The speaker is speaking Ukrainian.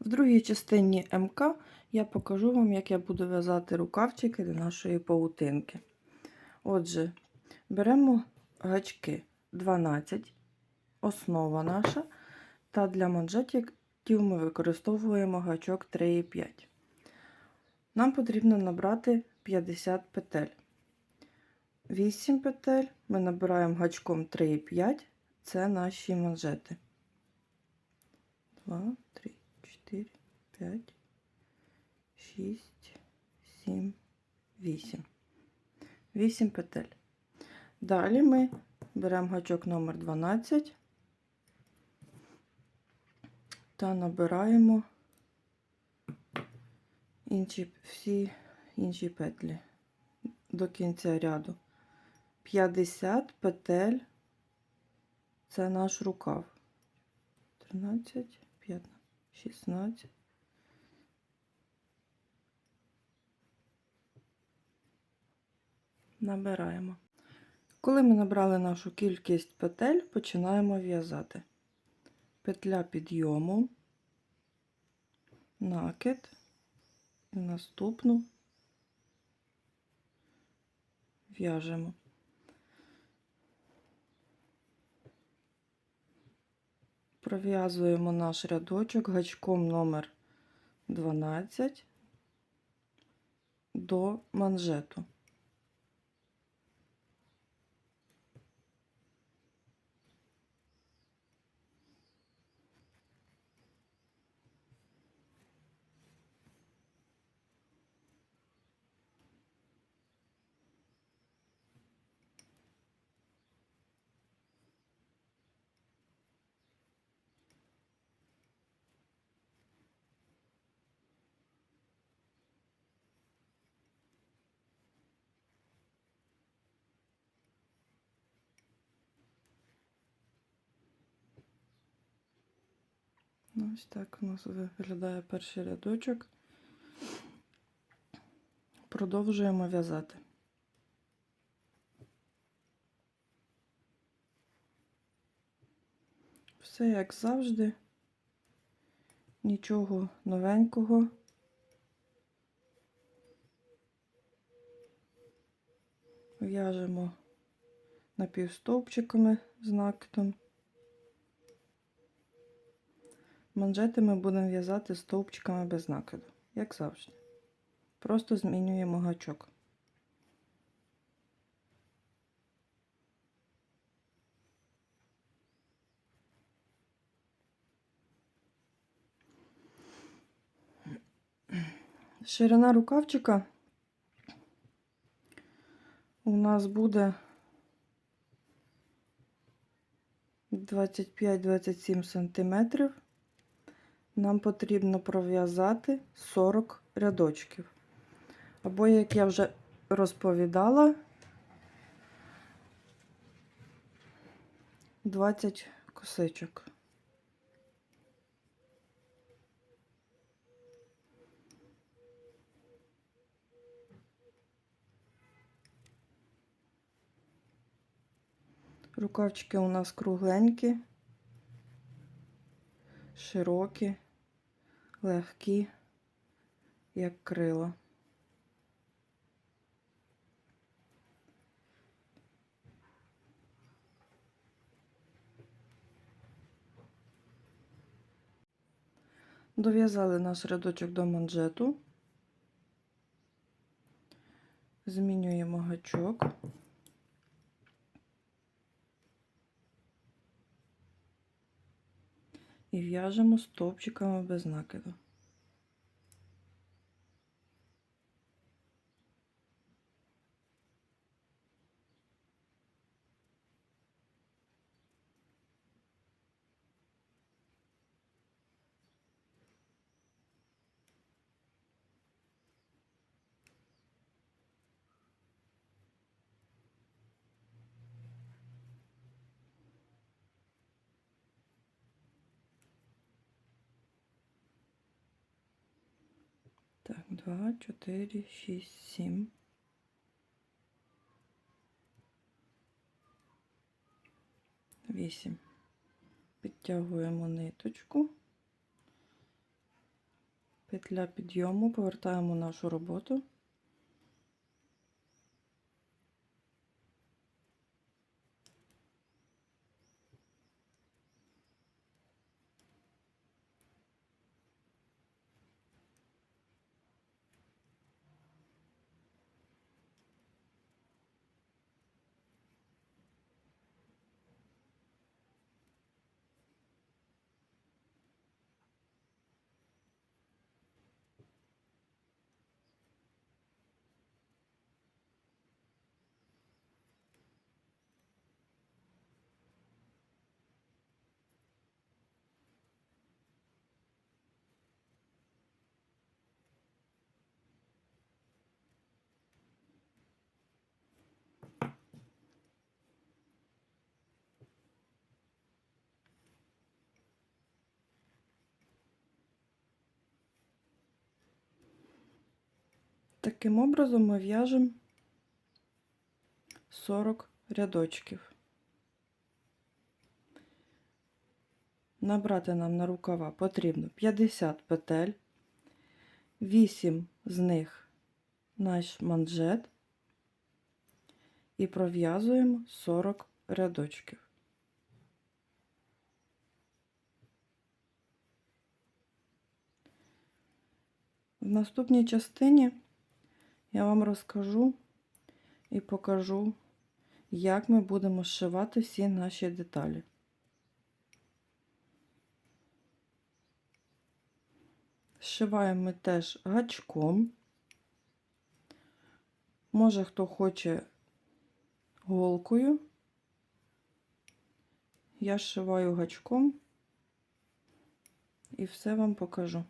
В другій частині МК я покажу вам, як я буду в'язати рукавчики до нашої паутинки. Отже, беремо гачки 12, основа наша, та для манжетів ми використовуємо гачок 3,5. Нам потрібно набрати 50 петель. 8 петель ми набираємо гачком 3,5, це наші манжети. 2, 3, 4, 5, 6, 7, 8. 8 петель. Далі ми беремо гачок номер 12 та набираємо інші, всі інші петлі до кінця ряду. 50 петель це наш рукав. 13, 15, 16. Набираємо. Коли ми набрали нашу кількість петель, починаємо в'язати. Петля підйому, накид, і наступну в'яжемо. Пров'язуємо наш рядочок гачком номер 12 до манжету. Ось так у нас виглядає перший рядочок. Продовжуємо в'язати. Все як завжди, нічого новенького. В'яжемо напівстовпчиками з накидом. Манжети ми будемо в'язати стовпчиками без накиду, як завжди. Просто змінюємо гачок. Ширина рукавчика у нас буде 25-27 сантиметрів нам потрібно пров'язати 40 рядочків. Або, як я вже розповідала, 20 косичок. Рукавчики у нас кругленькі, широкі легкі, як крила. Дов'язали наш рядочок до манжету, змінюємо гачок. І в'яжемо стовпчиками без накиду. Так, 2, 4, 6, 7. Вісім. Підтягуємо ниточку Петля підйому, повертаємо нашу роботу. Таким образом ми в'яжемо 40 рядочків. Набрати нам на рукава потрібно 50 петель, 8 з них наш манжет і пров'язуємо 40 рядочків. В наступній частині я вам розкажу і покажу, як ми будемо зшивати всі наші деталі. Зшиваємо ми теж гачком. Може, хто хоче голкою. Я зшиваю гачком і все вам покажу.